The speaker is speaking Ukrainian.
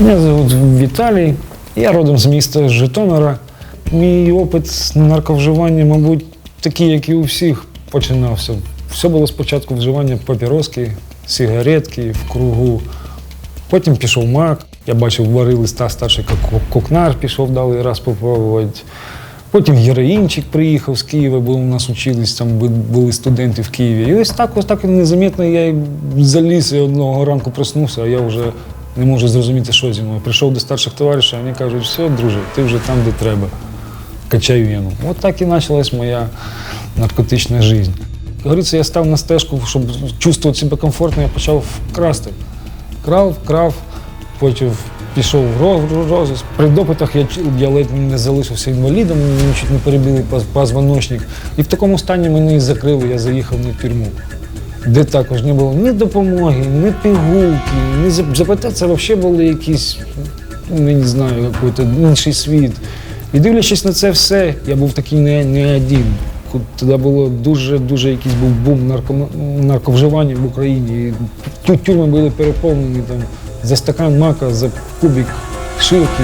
Мене звуть Віталій, я родом з міста Житомира. Мій опит з нарковживання, мабуть, такий, як і у всіх, починався. Все було спочатку вживання папіроски, сигаретки в кругу. Потім пішов мак. Я бачив, варили ста старший ко- кокнар, пішов дали раз попробувати. Потім героїнчик приїхав з Києва, бо у нас учились, там були студенти в Києві. І ось так, ось так незамітно я заліз і одного ранку проснувся, а я вже не можу зрозуміти, що зі мною. Прийшов до старших товаришів, вони кажуть, все, друже, ти вже там, де треба. Качай вену. От так і почалась моя наркотична життя. Говориться, я став на стежку, щоб чувствувати себе комфортно, я почав красти. Крав, крав, потім пішов в ро- При допитах я, я ледь не залишився інвалідом, мені чуть не перебили поз- позвоночник. І в такому стані мене і закрили, я заїхав на тюрму. Де також не було ні допомоги, ні пігулки, ні ЗПТ це взагалі були якісь, ну, не знаю, якийсь інший світ. І дивлячись на це все, я був такий не, не один. Тоді було дуже-дуже якийсь був бум нарко, нарковживання в Україні. Тю- тюрми були переповнені там за стакан мака, за кубик шилки.